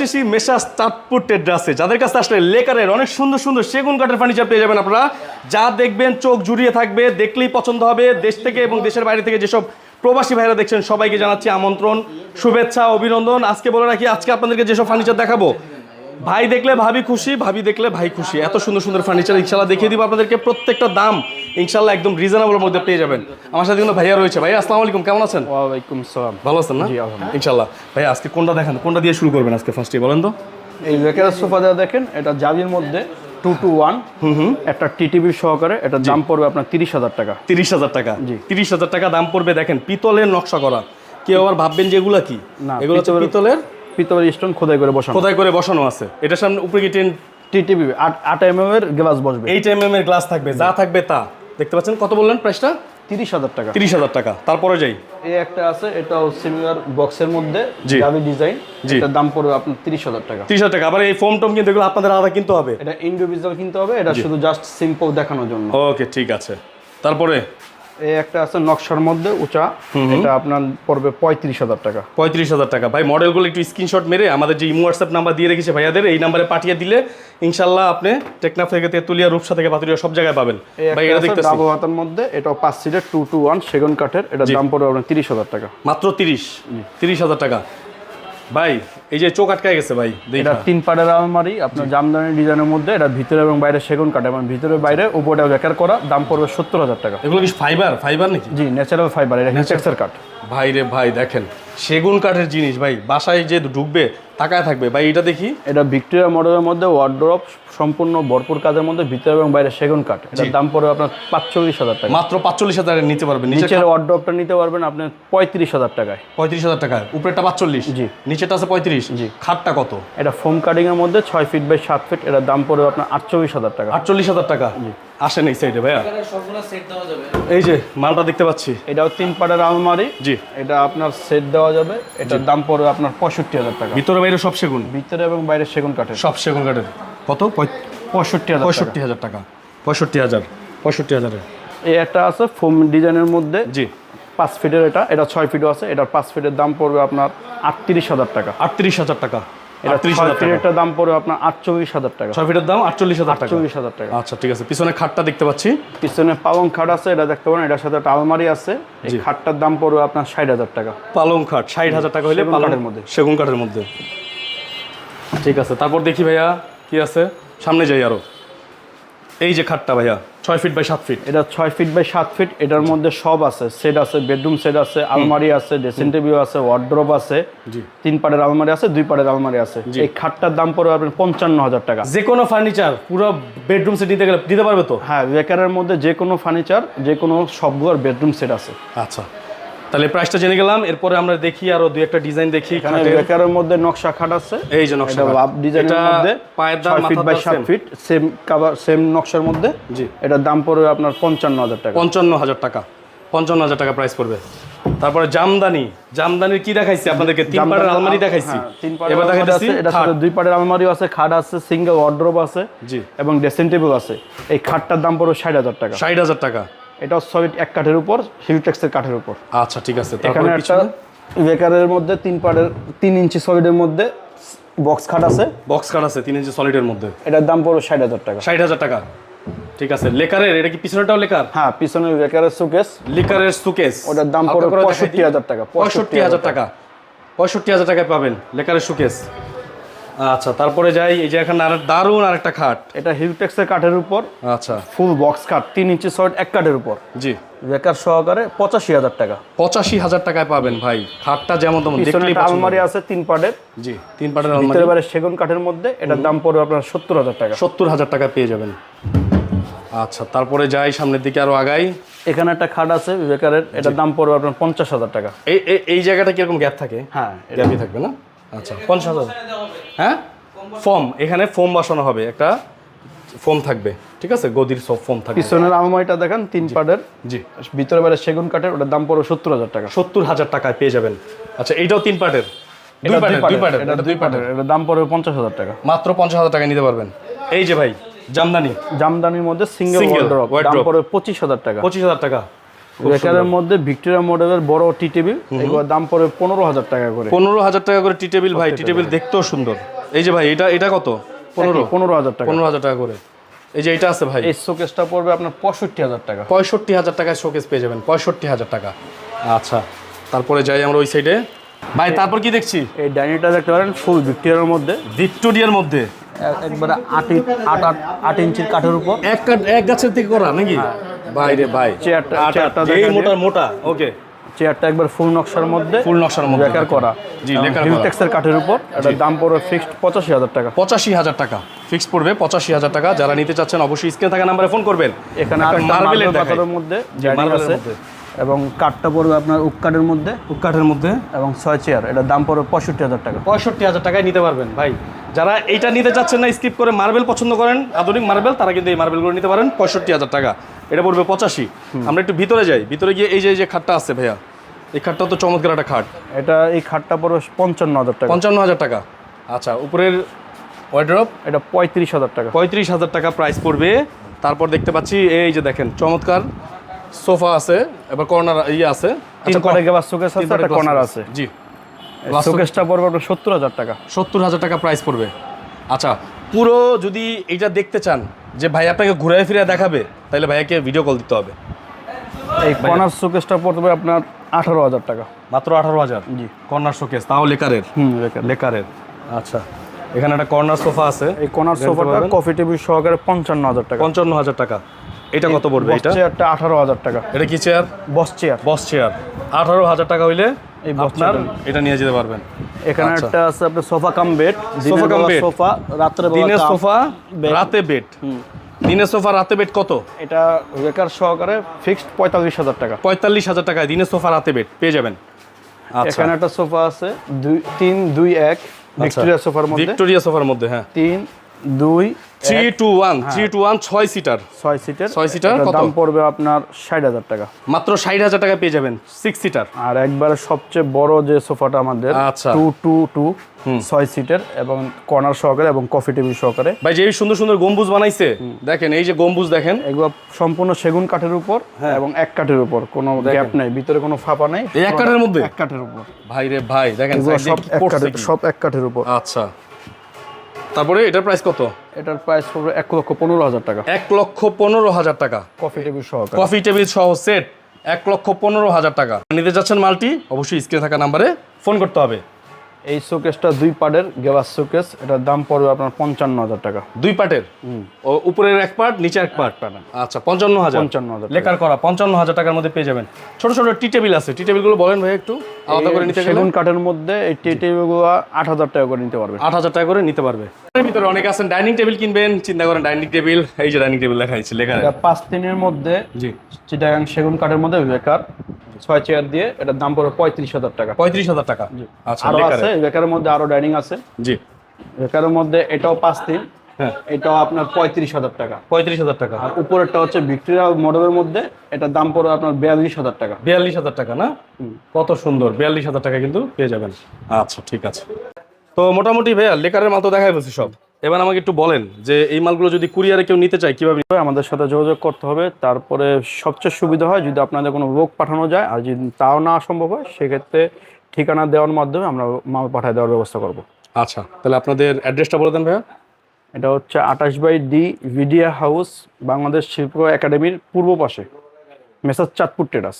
এসেছি মেশাস চাঁদপুর টেড্রাসে যাদের কাছে আসলে লেকারের অনেক সুন্দর সুন্দর সেগুন কাঠের ফার্নিচার পেয়ে যাবেন আপনারা, যা দেখবেন চোখ জুড়িয়ে থাকবে, দেখলেই পছন্দ হবে দেশ থেকে এবং দেশের বাইরে থেকে যেসব প্রবাসী ভাইরা দেখছেন সবাইকে জানাচ্ছি আমন্ত্রণ, শুভেচ্ছা, অভিনন্দন। আজকে বলে রাখি, আজকে আপনাদেরকে যেসব ফার্নিচার দেখাবো ভাই দেখলে ভাবি খুশি ভাবি দেখলে ভাই খুশি। এত সুন্দর সুন্দর ফার্নিচার ইনশাল্লাহ দেখিয়ে দিব আপনাদেরকে। প্রত্যেকটা দাম ইনশাল্লাহ একদম রিজনেবলের মধ্যে পেয়ে যাবেন। আমার সাথে কিন্তু ভাইয়া রয়েছে। ভাই আসসালামু আলাইকুম। কেমন আছেন? ওয়ালাইকুম সালাম। ভালো আছেন না। ইনশাল্লাহ ভাই আজকে কোনটা দেখেন? কোনটা দিয়ে শুরু করবেন আজকে ফার্স্টে বলেন তো। এই বেকারের সোফা যা দেখেন এটা জাবির মধ্যে টু টু ওয়ান একটা টিটিভি সহকারে এটা দাম পড়বে আপনার তিরিশ হাজার টাকা। তিরিশ হাজার টাকা। জি। তিরিশ হাজার টাকা দাম পড়বে দেখেন পিতলের নকশা করা। কেউ আবার ভাববেন যে এগুলা কি? না, এগুলো হচ্ছে পিতলের- পিতলের স্টোন খোদাই করে বসানো। খোদাই করে বসানো আছে। এটার সামনে উপরে কি টেন টিটিভি আট আট এম এর গ্লাস বসবে। এইট এম এম এর গ্লাস থাকবে যা থাকবে তা। দেখতে পাচ্ছেন কত বললেন প্রাইসটা তিরিশ হাজার টাকা। তিরিশ হাজার টাকা। তারপরে যাই। এই একটা আছে এটাও সিমিলার বক্সের মধ্যে। ডিজাইন। এটার দাম পড়বে আপনার তিরিশ হাজার টাকা। তিরিশ হাজার টাকা। আবার এই ফোম টোম কিন্তু এগুলো আপনাদের আলাদা কিনতে হবে। এটা ইন্ডিভিজুয়াল কিনতে হবে এটা শুধু জাস্ট সিম্পল দেখানোর জন্য। ওকে ঠিক আছে। তারপরে এই একটা আছে নকশার মধ্যে উঁচা। এটা আপনার পড়বে পঁয়ত্রিশ হাজার টাকা। পঁয়ত্রিশ হাজার টাকা। ভাই মডেলগুলো একটু স্ক্রিনশট মেরে আমাদের যে ইমো হোয়াটসঅ্যাপ নাম্বার দিয়ে রেখেছে ভাইয়াদের এই নাম্বারে পাঠিয়ে দিলে ইনশাল্লাহ আপনি টেকনাফ থেকে তেতুলিয়া রূপসা থেকে পাতুলিয়া সব জায়গায় পাবেন। ভাই এটা দেখতে ডাবল হাতার মধ্যে এটাও পাঁচ সিটের টু টু ওয়ান সেগুন কাঠের এটার দাম পড়বে আপনার তিরিশ হাজার টাকা। মাত্র তিরিশ? তিরিশ হাজার টাকা। ভাই এই যে চোখ আটকায় গেছে ভাই এটা তিন পাড়ের আলমারি আপনার জামদানি ডিজাইনের মধ্যে এটা ভিতরে এবং বাইরে সেগুন কাঠ এবং ভিতরে বাইরে উপরটা বেকার করা দাম পড়বে সত্তর হাজার টাকা। এগুলো কি ফাইবার? ফাইবার নাকি? জি ন্যাচারাল ফাইবার এটা হিটেক্সের কাঠ। ভাই রে ভাই দেখেন সেগুন কাঠের জিনিস ভাই বাসায় যে ঢুকবে তাকায় থাকবে। ভাই এটা দেখি। এটা ভিক্টোরিয়া মডেলের মধ্যে ওয়ার্ড্রপ সম্পূর্ণ ভরপুর কাজের মধ্যে ভিতরে এবং বাইরে সেগুন কাঠ। এটার দাম পড়বে আপনার পাঁচচল্লিশ হাজার টাকা। মাত্র পাঁচচল্লিশ হাজার নিতে পারবেন নিচে নিচের ওয়ার্ড্রপটা নিতে পারবেন আপনি পঁয়ত্রিশ হাজার টাকায়। পঁয়ত্রিশ হাজার টাকা উপরেটা পাঁচচল্লিশ। জি। নিচেটা আছে পঁয়ত্রিশ। জি। খাটটা কত? এটা ফোম কাটিং এর মধ্যে ছয় ফিট বাই সাত ফিট এটার দাম পড়বে আপনার আটচল্লিশ হাজার টাকা। আটচল্লিশ হাজার টাকা। আসেন এই সাইডে ভাইয়া। এই যে মালটা দেখতে পাচ্ছি। এটাও তিন পাড়ের আলমারি। জি। এটা আপনার সেট দেওয়া যাবে। এটার দাম পড়বে আপনার পঁয়ষট্টি হাজার টাকা। ভিতরে বাইরে সব সেগুন? ভিতরে এবং বাইরে সেগুন কাঠের। সব সেগুন কাঠের। কত? পঁয়- পঁয়ষট্টি হাজার পঁয়ষট্টি হাজার টাকা। পঁয়ষট্টি হাজার। পঁয়ষট্টি হাজারের। এই একটা আছে ফোম ডিজাইনের মধ্যে। জি। পাঁচ ফিটের এটা। এটা ছয় ফিটও আছে। এটার পাঁচ ফিটের দাম পড়বে আপনার আটত্রিশ হাজার টাকা। আটত্রিশ হাজার টাকা। এটা ফিটের দাম পড়বে আপনার আটচল্লিশ হাজার টাকা। ছয় ফিটের দাম আটচল্লিশ হাজার আটচল্লিশ হাজার টাকা। আচ্ছা ঠিক আছে। পিছনে খাটটা দেখতে পাচ্ছি। পিছনে পালং খাট আছে এটা দেখতে পারেন এটার সাথে একটা আলমারি আছে। এই খাটটার দাম পড়বে আপনার ষাট হাজার টাকা। পালং খাট ষাট হাজার টাকা হলে মধ্যে। সেগুন কাঠের মধ্যে। ঠিক আছে তারপর দেখি ভাইয়া কি আছে? সামনে যাই আরও। এই যে খাটটা ভাইয়া ছয় ফিট বাই সাত ফিট এটা ছয় ফিট বাই সাত ফিট এটার মধ্যে সব আছে। সেট আছে বেডরুম সেট আছে আলমারি আছে ড্রেসিং টেবিল আছে ওয়ার্ড্রোপ আছে। তিন পাড়ের আলমারি আছে দুই পাড়ের আলমারি আছে। এই খাটটার দাম পড়বে আপনার পঞ্চান্ন হাজার টাকা। যে কোনো ফার্নিচার পুরো বেডরুম সেট নিতে গেলে দিতে পারবে তো? হ্যাঁ বেকারের মধ্যে যে কোনো ফার্নিচার যে কোনো সবগুলোর বেডরুম সেট আছে। আচ্ছা। তাহলে প্রাইসটা জেনে গেলাম এরপরে আমরা দেখি আরও দুই একটা ডিজাইন দেখি এখানে বেকারের মধ্যে নকশা খাট আছে। এই যে নকশা এটা খাট। ডিজাইনের মধ্যে পায়ের দাম ফিট বাই দাম সাত ফিট সেম কাভার সেম নকশার মধ্যে। জি। এটার দাম পড়বে আপনার পঞ্চান্ন হাজার টাকা। পঞ্চান্ন হাজার টাকা। পঞ্চান্ন হাজার টাকা প্রাইস পড়বে। তারপরে জামদানি। জামদানির কি দেখাইছি আপনাদেরকে? তিন পাড়ের আলমারি দেখাইছি। হ্যাঁ, তিন এবার দেখাইছি খাট। সাথে দুই পাড়ের আলমারি আছে খাট আছে সিঙ্গেল ওয়ার্ড্রোব আছে জি। এবং ড্রেসিং টেবিল আছে। এই খাটটার দাম পড়বে ষাট হাজার টাকা। ষাট হাজার টাকা। এটা সলিড এক কাঠের উপর হিলটেক্সের কাঠের উপর। আচ্ছা ঠিক আছে এখানে একটা পিছনে? বেকারের মধ্যে তিন পাড়ের তিন ইঞ্চি সলিডের মধ্যে বক্স খাট আছে। বক্স কাট আছে তিন ইঞ্চি সলিডের মধ্যে? এটার দাম পড়বে ষাট হাজার টাকা। ষাট হাজার টাকা। ঠিক আছে লেকারের এটা কি পিছনেটাও লেকার? হ্যাঁ পিছনে বেকারের সুকেস লেকারের সুকেস ওটার দাম পড়বে পঁয়ষট্টি হাজার টাকা পঁয়ষট্টি হাজার টাকা। পঁয়ষট্টি হাজার টাকায় পাবেন লেকারের সুকেস আচ্ছা তারপরে যাই এই যে এখানে আর দারুণ আরেকটা খাট। এটা হিলটেক্সের কাঠের উপর আচ্ছা। ফুল বক্স কাঠ তিন ইঞ্চি সলিড এক কাঠের উপর। জি। বেকার সহকারে পঁচাশি হাজার টাকা। পঁচাশি হাজার টাকায় পাবেন ভাই খাটটা যেমন তেমন দেখলেই আলমারি আছে তিন পাড়ের জি তিন পাটের আলমারি। ভিতরে বারে সেগুন কাঠের মধ্যে এটার দাম পড়বে আপনার সত্তর হাজার টাকা। সত্তর হাজার টাকা পেয়ে যাবেন। আচ্ছা তারপরে যাই সামনের দিকে আরও আগাই। এখানে একটা খাট আছে বেকারের এটার দাম পড়বে আপনার পঞ্চাশ হাজার টাকা। এই এই- এই জায়গাটা কীরকম গ্যাপ থাকে? হ্যাঁ গ্যাপই থাকবে না? আচ্ছা পঞ্চাশ হাজার। হ্যাঁ? ফোম এখানে ফোম বসানো হবে। একটা ফোম থাকবে। ঠিক আছে? গদির সব ফোম থাকবে। পিছনের আলমারিটা দেখেন তিন পাড়ের জি। ভিতরে বারে সেগুন কাঠের ওটার দাম পড়বে সত্তর হাজার টাকা। সত্তর হাজার টাকায় পেয়ে যাবেন। আচ্ছা এইটাও তিন পার্টের দুই এটা পার্টের দুই পার্টের এটা দুই পাটের। এটার দাম পড়বে পঞ্চাশ হাজার টাকা। মাত্র পঞ্চাশ হাজার টাকা নিতে পারবেন। এই যে ভাই জামদানি। জামদানির মধ্যে সিঙ্গেল ওয়ার্ড্রপ দাম। পড়বে পঁচিশ হাজার টাকা। পঁচিশ হাজার টাকা। রেকারের মধ্যে ভিক্টোরিয়া মডেলের বড় টি টেবিল এগুলোর দাম পড়বে পনেরো হাজার টাকা করে। পনেরো হাজার টাকা করে টি টেবিল ভাই টি টেবিল দেখতেও সুন্দর। এই যে ভাই এটা এটা কত? পনেরো। পনেরো হাজার টাকা। পনেরো হাজার টাকা করে। এই যে এটা আছে ভাই। এই শোকেসটা পড়বে আপনার পঁয়ষট্টি হাজার টাকা। পঁয়ষট্টি হাজার টাকায় শোকেস পেয়ে যাবেন পঁয়ষট্টি হাজার টাকা। আচ্ছা। তারপরে যাই আমরা ওই সাইডে ভাই তারপর কি দেখছি? এই ডাইনিংটা দেখতে পারেন ফুল ভিক্টোরিয়ার মধ্যে। ভিক্টোরিয়ার মধ্যে। একবারে আট আট আট আট ইঞ্চির কাঠের উপর। এক কাঠ এক গাছের থেকে করা নাকি? ভাই রে ভাই। চেয়ারটা চেয়ারটা এই মোটা মোটা। ওকে। চেয়ারটা একবার ফুল নকশার মধ্যে ফুল নকশার মধ্যে লেকার করা। জি লেকার করা। হিউটেক্সের কাঠের উপর। এটার দাম পড়বে ফিক্সড পঁচাশি হাজার টাকা। পঁচাশি হাজার টাকা। ফিক্স পড়বে পঁচাশি হাজার টাকা। যারা নিতে চাচ্ছেন অবশ্যই স্ক্রিনে থাকা নাম্বারে ফোন করবেন। এখানে মার্বেলের মার্বেল। পাথরের মধ্যে জানি মার্বেলের আছে। মধ্যে। এবং কাঠটা পড়বে আপনার উক কাঠের মধ্যে। কাঠের মধ্যে। এবং ছয় চেয়ার এটার দাম পড়বে পঁয়ষট্টি হাজার টাকা। পঁয়ষট্টি হাজার টাকায় নিতে পারবেন ভাই। যারা এইটা নিতে চাচ্ছেন না স্কিপ করে মার্বেল পছন্দ করেন আধুনিক মার্বেল তারা কিন্তু এই মার্বেলগুলো নিতে পারেন পঁয়ষট্টি হাজার টাকা। এটা পড়বে পঁচাশি। আমরা একটু ভিতরে যাই। ভিতরে গিয়ে এই যে এই যে খাটটা আছে ভাইয়া এই খাটটা তো চমৎকার একটা খাট। এটা এই খাটটা পড়বে পঞ্চান্ন হাজার টাকা। পঞ্চান্ন হাজার টাকা। আচ্ছা উপরের ওয়ার্ড্রপ এটা পঁয়ত্রিশ হাজার টাকা। পঁয়ত্রিশ হাজার টাকা প্রাইস পড়বে। তারপর দেখতে পাচ্ছি এই যে দেখেন চমৎকার। সোফা আছে এবার কর্নার ইয়ে আছে তিন আচ্ছা পারে গেবার শোকেস আছে? একটা কর্নার আছে। জি। শোকেসটা পড়বে আপনার সত্তর হাজার টাকা। সত্তর হাজার টাকা প্রাইস পড়বে। আচ্ছা পুরো যদি এটা দেখতে চান যে ভাই আপনাকে ঘুরে ফিরে দেখাবে তাহলে ভাইয়াকে ভিডিও কল দিতে হবে। এই কর্নার শোকেসটা পড়বে আপনার আঠারো হাজার টাকা। মাত্র আঠারো হাজার? জি। কর্নার শোকেস তাও লেকারের? হুম লেকারের। আচ্ছা এখানে একটা কর্নার সোফা আছে। এই কর্নার সোফাটা কফি টেবিল সহকারে পঞ্চান্ন হাজার টাকা। পঞ্চান্ন হাজার টাকা। এটা কত পড়বে এটা? চেয়ারটা আঠারো হাজার টাকা। এটা কি chair? Boss chair. Boss chair. আঠারো হাজার টাকা হইলে এই আপনার এটা নিয়ে যেতে পারবেন। এখানে আচ্ছা। একটা আছে আপনার sofa cum bed Sofa cum bed। Sofa রাত্রে দিনের সোফা রাতে বেড। দিনের সোফা রাতে বেড কত? এটা রেকার সহকারে ফিক্সড পঁয়তাল্লিশ হাজার টাকা। পঁয়তাল্লিশ হাজার টাকায় দিনের সোফা রাতে বেড। পেয়ে যাবেন। আচ্ছা। এখানে একটা সোফা আছে দুই তিন দুই এক। ভিক্টোরিয়া সোফার মধ্যে। ভিক্টোরিয়া সোফার মধ্যে হ্যাঁ। তিন দুই three two one three two one ছয় সিটার ছয় সিটের ছয় সিটার দাম পড়বে আপনার ষাট হাজার টাকা। মাত্র ষাট হাজার টাকা পেয়ে যাবেন। সিক্স সিটার আর একবারে সবচেয়ে বড় যে সোফাটা আমাদের আচ্ছা। টু টু টু ছয় সিটের এবং কর্নার সহকারে এবং কফি টেবিল সহকারে। ভাই যে এই সুন্দর সুন্দর গম্বুজ বানাইছে দেখেন এই যে গম্বুজ দেখেন। এগুলো সম্পূর্ণ সেগুন কাঠের উপর এবং এক কাঠের উপর কোনো গ্যাপ নেই ভিতরে কোনো ফাঁপা নেই এক কাঠের মধ্যে? এক কাঠের উপর। ভাই রে ভাই দেখেন এক কাঠের সব এক কাঠের উপর। আচ্ছা। তারপরে এটার প্রাইস কত? এটার প্রাইস পড়বে এক লক্ষ পনেরো হাজার টাকা। এক লক্ষ পনেরো হাজার টাকা। কফি টেবিল সহ কফি টেবিল সহ সেট এক লক্ষ পনেরো হাজার টাকা। নিতে যাচ্ছেন মালটি অবশ্যই স্ক্রিনে থাকা নাম্বারে ফোন করতে হবে। এই শোকেসটা দুই পার্টের গ্লাস শোকেস এটার দাম পড়বে আপনার পঞ্চান্ন হাজার টাকা। দুই পার্টের ও উপরের এক পার্ট নিচের এক পার্ট আচ্ছা পঞ্চান্ন হাজার। পঞ্চান্ন হাজার লেখার করা পঞ্চান্ন হাজার টাকার মধ্যে পেয়ে যাবেন। ছোট ছোট টি টেবিল আছে টি টেবিলগুলো বলেন ভাই একটু আলাদা করে নিতে গেলে। সেগুন কাঠের মধ্যে এই টি টেবিলগুলো আট হাজার টাকা করে নিতে পারবে। আট হাজার টাকা করে নিতে পারবে। এর ভিতরে অনেকে আছেন ডাইনিং টেবিল কিনবেন চিন্তা করেন ডাইনিং টেবিল এই যে ডাইনিং টেবিল লেখা আছে লেখা পাঁচ তিনের মধ্যে জি। চিটাগাং সেগুন কাঠের মধ্যে বেকার। ছয় চেয়ার দিয়ে এটার দাম পড়বে পঁয়ত্রিশ হাজার টাকা। পঁয়ত্রিশ হাজার টাকা। আচ্ছা আরও আছে বেকারের মধ্যে আরও ডাইনিং আছে। জি। বেকারের মধ্যে এটাও পাঁচ তিন হ্যাঁ। এটাও আপনার পঁয়ত্রিশ হাজার টাকা। পঁয়ত্রিশ হাজার টাকা। আর উপরেরটা হচ্ছে ভিক্টোরিয়া মডেলের মধ্যে এটার দাম পড়বে আপনার বিয়াল্লিশ হাজার টাকা। বিয়াল্লিশ হাজার টাকা না? কত সুন্দর বিয়াল্লিশ হাজার টাকা কিন্তু পেয়ে যাবেন। আচ্ছা ঠিক আছে। তো মোটামুটি ভাইয়া লেকারের মাল তো দেখাই বলছি সব। এবার আমাকে একটু বলেন যে এই মালগুলো যদি কুরিয়ারে কেউ নিতে চায় কীভাবে আমাদের সাথে যোগাযোগ করতে হবে। তারপরে সবচেয়ে সুবিধা হয় যদি আপনাদের কোনো লোক পাঠানো যায় আর যদি তাও না সম্ভব হয় সেক্ষেত্রে ঠিকানা দেওয়ার মাধ্যমে আমরা মাল পাঠিয়ে দেওয়ার ব্যবস্থা করব। আচ্ছা তাহলে আপনাদের অ্যাড্রেসটা বলে দেন ভাইয়া। এটা হচ্ছে আঠাশ by D Vidya house Bangladesh শিল্প একাডেমির পূর্ব পাশে মেসাজ চাঁদপুর টেরাস